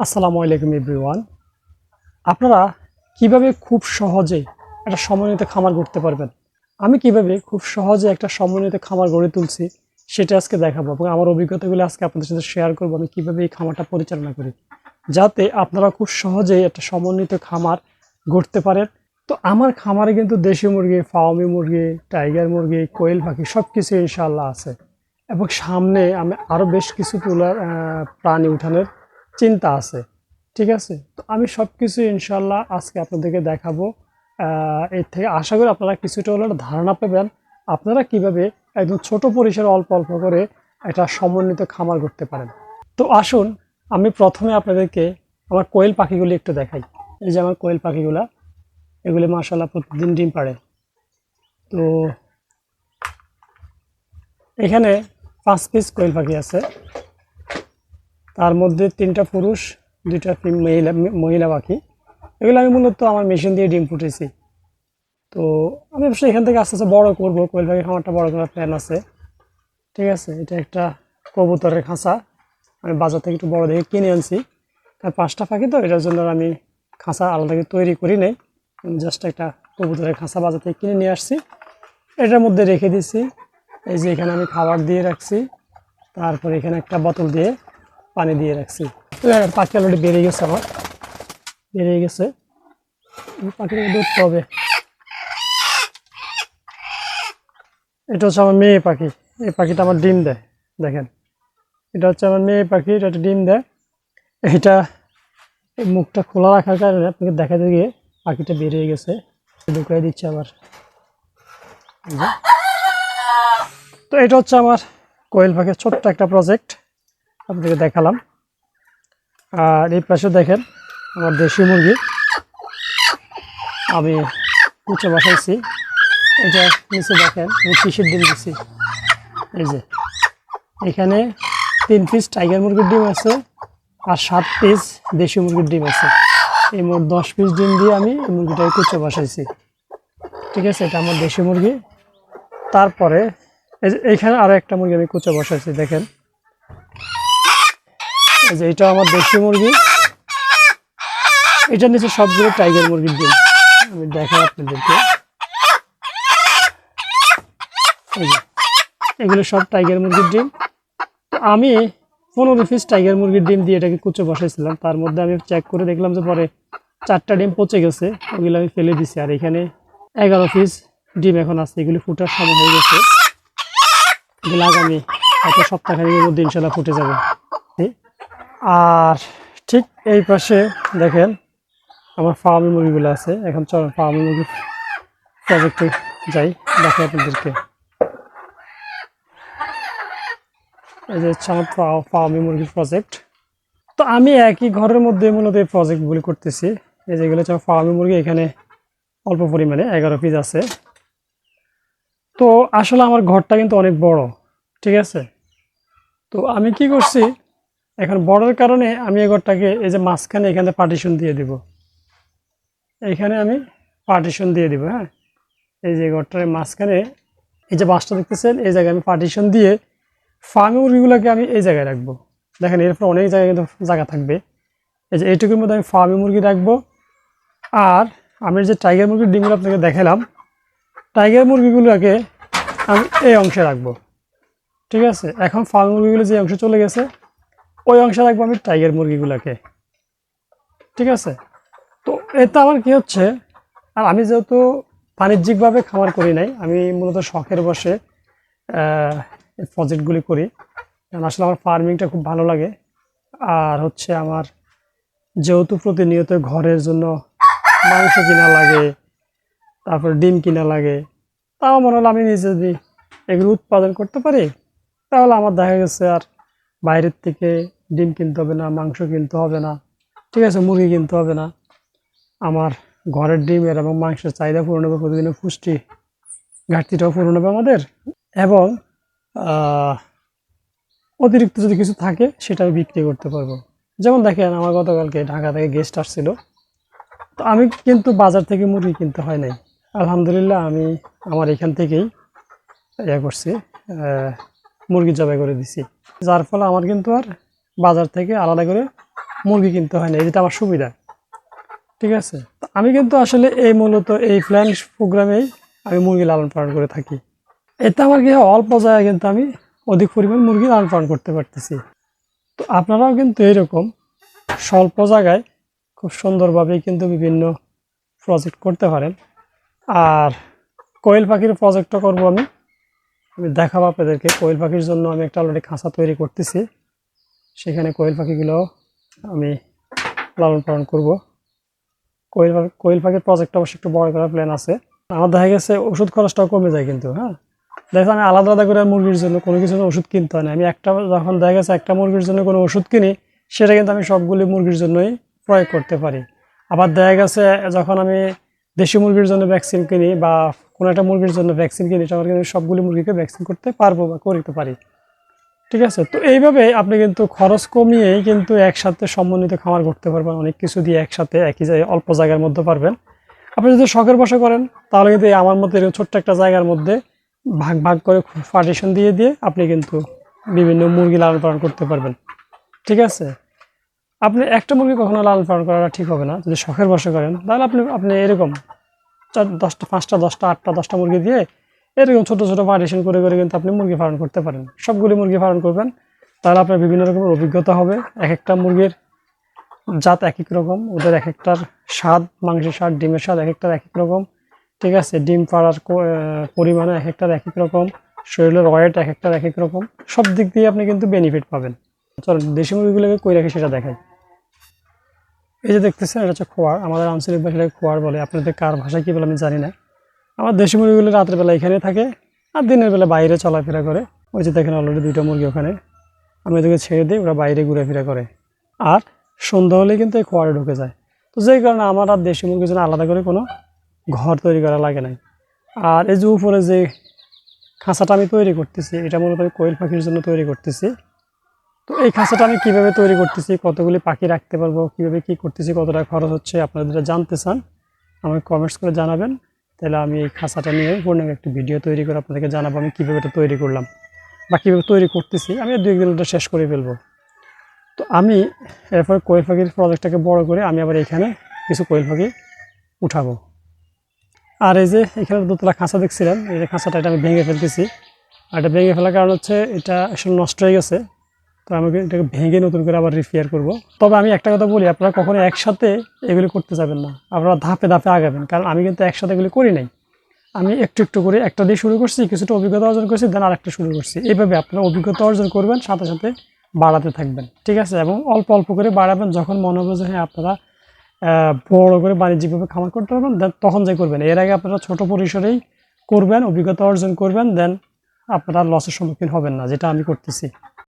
আসসালামু আলাইকুম, এভরিওয়ান। আপনারা কীভাবে খুব সহজে একটা সমন্বিত খামার গড়তে পারবেন? আমি কীভাবে খুব সহজে একটা সমন্বিত খামার গড়ে তুলছি, সেটা আজকে দেখাবো এবং আমার অভিজ্ঞতাগুলো আজকে আপনাদের সাথে শেয়ার করব আমি কীভাবে এই খামারটা পরিচালনা করি। যাতে আপনারা খুব সহজেই একটা সমন্বিত খামার গড়তে পারেন। তো আমার খামারে কিন্তু দেশি মুরগি, ফাওমি মুরগি, টাইগার মুরগি, কোয়েল পাখি সব কিছু ইনশাল্লাহ আছে। এবং সামনে আমি আরও বেশ কিছু তোলার প্রাণী উঠানের চিন্তা আছে, ঠিক আছে? তো আমি সব কিছু ইনশাল্লাহ আজকে আপনাদেরকে দেখাবো। এর থেকে আশা করি আপনারা কিছুটা হলেও ধারণা পাবেন। আপনারা কীভাবে একদম ছোট পরিসরে অল্প অল্প করে একটা সমন্বিত খামার করতে পারেন। তো আসুন, আমি প্রথমে আপনাদেরকে আমার কোয়েল পাখিগুলি একটু দেখাই। এই যে আমার কোয়েল পাখিগুলা, এগুলি মাসাল্লাহ প্রতিদিন ডিম পাড়ে। তো এখানে পাঁচ পিস কোয়েল পাখি আছে। তার মধ্যে তিনটা পুরুষ, দুইটা মহিলা মহিলা পাখি এগুলো আমি মূলত আমার মেশিন দিয়ে ডিম ফুটেছি। তো আমি অবশ্যই এখান থেকে আস্তে আস্তে বড় করব, কোয়েল পাখি খামারটা বড় করার প্ল্যান আছে। ঠিক আছে, এটা একটা কবুতরের খাঁচা। আমি বাজার থেকে একটু বড়ো দেখে কিনে আনছি। তার পাঁচটা পাখি তো, এটার জন্য আমি খাঁচা আলাদা করে তৈরি করি নাই। জাস্ট একটা কবুতরের খাঁচা বাজার থেকে কিনে নিয়ে আসছি। এটার মধ্যে রেখে দিছি। এই যে এখানে আমি খাবার দিয়ে রাখছি। তারপর এখানে একটা বোতল দিয়ে পানি দিয়ে রাখছি। পাখি অলরেডি বেরিয়ে গেছে আমার। বেরিয়ে গেছে। এই পাখিটাকে ধরতে হবে। এটা হচ্ছে আমার মেয়ে পাখি। এই পাখিটা আমার ডিম দেয়, দেখেন। এটা হচ্ছে আমার মেয়ে পাখি, এটা একটা ডিম দেয়। এটা মুখটা খোলা রাখার কারণে আপনাকে দেখাতে গিয়ে পাখিটা বেরিয়ে গেছে। ঢুকাই দিচ্ছে আবার। তো এটা হচ্ছে আমার কোয়েল পাখির ছোট্ট একটা প্রজেক্ট আপনাদেরকে দেখালাম। আর এই পাশে দেখেন আমার দেশি মুরগি। আমি কুচে বসাইছি। এটা নিচে দেখেন, আমি কিসের ডিম দিছি। এই যে, এখানে তিন পিস টাইগার মুরগির ডিম আছে আর সাত পিস দেশি মুরগির ডিম আছে। এই মোট দশ পিস ডিম দিয়ে আমি এই মুরগিটাকে কুচে বসাইছি। ঠিক আছে, এটা আমার দেশি মুরগি। তারপরে এইখানে আরও একটা মুরগি আমি কুচে বসাইছি, দেখেন। এই এটা আমার দেশি মুরগি। এটার নিচে সবগুলো টাইগার মুরগির ডিম। আমি দেখাই আপনাদেরকে। এগুলো সব টাইগার মুরগির ডিম। আমি পনেরো পিস টাইগার মুরগির ডিম দিয়ে এটাকে কুচে বসাইছিলাম। তার মধ্যে আমি চেক করে দেখলাম যে পরে চারটা ডিম পচে গেছে, ওগুলো আমি ফেলে দিছি। আর এখানে এগারো পিস ডিম এখন আছে। এগুলি ফুটার সময় হয়ে গেছে। এগুলো আগামী একটা সপ্তাহখানিকের মধ্যে ইনশাল্লাহ ফুটে যাবে। আর ঠিক এই পাশে দেখেন আমার ফার্মি মুরগিগুলো আছে। এখন চল ফার্মি মুরগি প্রজেক্টে যাই, দেখে আপনাদেরকে। এই যে হচ্ছে আমার ফার্মি মুরগির প্রজেক্ট তো আমি একই ঘরের মধ্যে মূলত এই প্রজেক্টগুলি করতেছি। এই যেগুলো হচ্ছে ফার্মি মুরগি, এখানে অল্প পরিমাণে এগারো পিস আছে। তো আসলে আমার ঘরটা কিন্তু অনেক বড়, ঠিক আছে? তো আমি কি করছি এখন বড়ের কারণে আমি এই ঘরটাকে এই যে মাঝখানে এখানে পার্টিশন দিয়ে দিব। এইখানে আমি পার্টিশন দিয়ে দিব হ্যাঁ? এই যে ঘরটার মাঝখানে এই যে বাসটা দেখতেছেন, এই জায়গায় আমি পার্টিশন দিয়ে ফার্মি মুরগিগুলোকে আমি এই জায়গায় রাখব। দেখেন এরপর অনেক জায়গায় কিন্তু জায়গা থাকবে। এই যে এইটুকুর মধ্যে আমি ফার্মি মুরগি রাখব। আর আমি যে টাইগার মুরগির ডিমগুলো আপনাকে দেখালাম টাইগার মুরগিগুলোকে আমি এই অংশে রাখব। ঠিক আছে? এখন ফার্মি মুরগিগুলো যে অংশে চলে গেছে ওই অংশে রাখব আমি টাইগার মুরগিগুলোকে। ঠিক আছে? তো এতে আমার কি হচ্ছে, আর আমি যেহেতু বাণিজ্যিকভাবে খামার করি নাই, আমি মূলত শখের বসে প্রজেক্টগুলি করি। কারণ আসলে আমার ফার্মিংটা খুব ভালো লাগে। আর হচ্ছে আমার যেহেতু প্রতিনিয়ত ঘরের জন্য মাংস কিনা লাগে, তারপর ডিম কিনা লাগে, তাও মনে হলো আমি নিজে যদি এগুলো উৎপাদন করতে পারি, তাহলে আমার দেখা গেছে আর বাইরের থেকে ডিম কিনতে হবে না, মাংস কিনতে হবে না, ঠিক আছে, মুরগি কিনতে হবে না। আমার ঘরের ডিমের এবং মাংসের চাহিদা পূরণ হবে প্রতিদিনের পুষ্টি, ঘাটতিটাও পূরণ হবে আমাদের। এবং অতিরিক্ত যদি কিছু থাকে, সেটা আমি বিক্রি করতে পারব। যেমন দেখেন, আমার গতকালকে ঢাকা থেকে গেস্ট আসছিল। তো আমি কিন্তু বাজার থেকে মুরগি কিনতে হয় নাই। আলহামদুলিল্লাহ, আমি আমার এখান থেকেই ইয়ে করছি মুরগি জবাই করে দিছি। যার ফলে আমার কিন্তু আর বাজার থেকে আলাদা করে মুরগি কিনতে হয় না এটা আমার সুবিধা। ঠিক আছে? আমি কিন্তু আসলে এই মূলত এই প্ল্যান প্রোগ্রামেই আমি মুরগি লালন পালন করে থাকি। এতে আমার কি অল্প জায়গায় কিন্তু আমি অধিক পরিমাণ মুরগি লালন পালন করতে পারতেছি। তো আপনারাও কিন্তু এরকম স্বল্প জায়গায় খুব সুন্দরভাবে কিন্তু বিভিন্ন প্রজেক্ট করতে পারেন। আর কোয়েল পাখির প্রজেক্টটা করব আমি। আমি দেখাবো আপনাদেরকে, কোয়েল পাখির জন্য আমি একটা অলরেডি খাঁচা তৈরি করতেছি। সেখানে কোয়েল পাখিগুলো আমি লালন পালন করব। কোয়েল কোয়েল পাখির প্রজেক্টটা অবশ্যই একটু বড় করার প্ল্যান আছে। আমার দেখা গেছে ওষুধ খরচটাও কমে যায় কিন্তু হ্যাঁ? দেখো আমি আলাদা আলাদা করে মুরগির জন্য কোনো কিছু ওষুধ কিনতে হয় না। আমি একটা যখন দেখা গেছে একটা মুরগির জন্য কোনো ওষুধ কিনি, সেটা কিন্তু আমি সবগুলি মুরগির জন্যই প্রয়োগ করতে পারি। আবার দেখা গেছে, যখন আমি দেশি মুরগির জন্য ভ্যাকসিন কিনি বা কোনো একটা মুরগির জন্য ভ্যাকসিন কিনি, তখন কিন্তু সবগুলি মুরগিকে ভ্যাকসিন করতে পারব বা করতে পারি। ঠিক আছে? তো এইভাবে আপনি কিন্তু খরচ কমিয়েই কিন্তু একসাথে সমন্বিত খামার করতে পারবেন। অনেক কিছু দিয়ে একসাথে একই জায়গায় অল্প জায়গার মধ্যে পারবেন। আপনি যদি শখের বসে করেন, তাহলে কিন্তু আমার মতো ছোট্ট একটা জায়গার মধ্যে ভাগ ভাগ করে পার্টিশন দিয়ে দিয়ে আপনি কিন্তু বিভিন্ন মুরগি লালন পালন করতে পারবেন। ঠিক আছে? আপনি একটা মুরগি কখনো লালন পালন করাটা ঠিক হবে না। যদি শখের বসে করেন, তাহলে আপনি আপনি এরকম চার, দশটা, পাঁচটা, দশটা, আটটা, দশটা মুরগি দিয়ে এরকম ছোটো ছোটো পার্টিশন করে করে কিন্তু আপনি মুরগি পালন করতে পারেন। সবগুলি মুরগি পালন করবেন, তাহলে আপনার বিভিন্ন রকমের অভিজ্ঞতা হবে। এক একটা মুরগির জাত এক এক রকম, ওদের এক একটার স্বাদ, মাংসের স্বাদ, ডিমের স্বাদ এক একটার এক এক রকম, ঠিক আছে? ডিম পাড়ার পরিমাণে এক একটার এক এক রকম, শরীরের ওয়েট এক একটার এক এক রকম, সব দিক দিয়ে আপনি কিন্তু বেনিফিট পাবেন। চলো, দেশি মুরগিগুলোকে কই রাখি সেটা দেখাই। এই যে দেখতেছেন, এটা হচ্ছে খোয়ার, আমাদের আঞ্চলিক ভাষায় খোয়ার বলে। আপনাদের কার ভাষায় কী বলে আমি জানি না। আমার দেশি মুরগিগুলো রাতের বেলা এখানে থাকে আর দিনের বেলা বাইরে চলাফেরা করে। ওই যে দেখেন অলরেডি দুইটা মুরগি ওখানে। আমি ওদেরকে ছেড়ে দিই, ওরা বাইরে ঘুরেফেরা করে। আর সন্ধ্যা হলে কিন্তু এই খোয়ারে ঢুকে যায়। তো যেই কারণে আমার আর দেশি মুরগির জন্য আলাদা করে কোনো ঘর তৈরি করা লাগে নাই। আর এই যে উপরে যে খাঁচাটা আমি তৈরি করতেছি, এটা মূলত আমি কোয়েল পাখির জন্য তৈরি করতেছি। তো এই খাঁচাটা আমি কীভাবে তৈরি করতেছি, কতগুলি পাখি রাখতে পারব, কীভাবে কি করতেছি, কতটা খরচ হচ্ছে, আপনারা যেটা জানতে চান, আমাকে কমেন্টস করে জানাবেন। তাহলে আমি এই খাঁচাটা নিয়ে পূর্ণ একটি ভিডিও তৈরি করে আপনাদেরকে জানাব আমি কীভাবে এটা তৈরি করলাম বা কীভাবে তৈরি করতেছি। আমি দুই একদিনটা শেষ করে ফেলব। তো আমি এরপর কোয়েল পাখির প্রজেক্টটাকে বড় করে আমি আবার এখানে কিছু কোয়েল পাখি উঠাবো। আর এই যে এখানে দোতলা খাঁচা দেখছিলেন, এই যে খাঁচাটা এটা আমি ভেঙে ফেলতেছি। আর এটা ভেঙে ফেলার কারণ হচ্ছে এটা আসলে নষ্ট হয়ে গেছে। তো আমাকে এটাকে ভেঙে নতুন করে আবার রিপেয়ার করব। তবে আমি একটা কথা বলি, আপনারা কখনো একসাথে এগুলি করতে যাবেন না। আপনারা ধাপে ধাপে আগাবেন, কারণ আমি কিন্তু একসাথে এগুলি করি নাই। আমি একটু একটু করে একটা দিয়ে শুরু করছি, কিছুটা অভিজ্ঞতা অর্জন করছি দেন আরেকটা শুরু করছি। এইভাবে আপনারা অভিজ্ঞতা অর্জন করবেন, সাথে সাথে বাড়াতে থাকবেন, ঠিক আছে? এবং অল্প অল্প করে বাড়াবেন, যখন মনে হবে যে হ্যাঁ আপনারা বড় করে বাণিজ্যিকভাবে খামার করতে পারবেন দেন তখন যাই করবেন। এর আগে আপনারা ছোট পরিসরেই করবেন, অভিজ্ঞতা অর্জন করবেন দেন আপনারা লসের সম্মুখীন হবেন না, যেটা আমি করতেছি।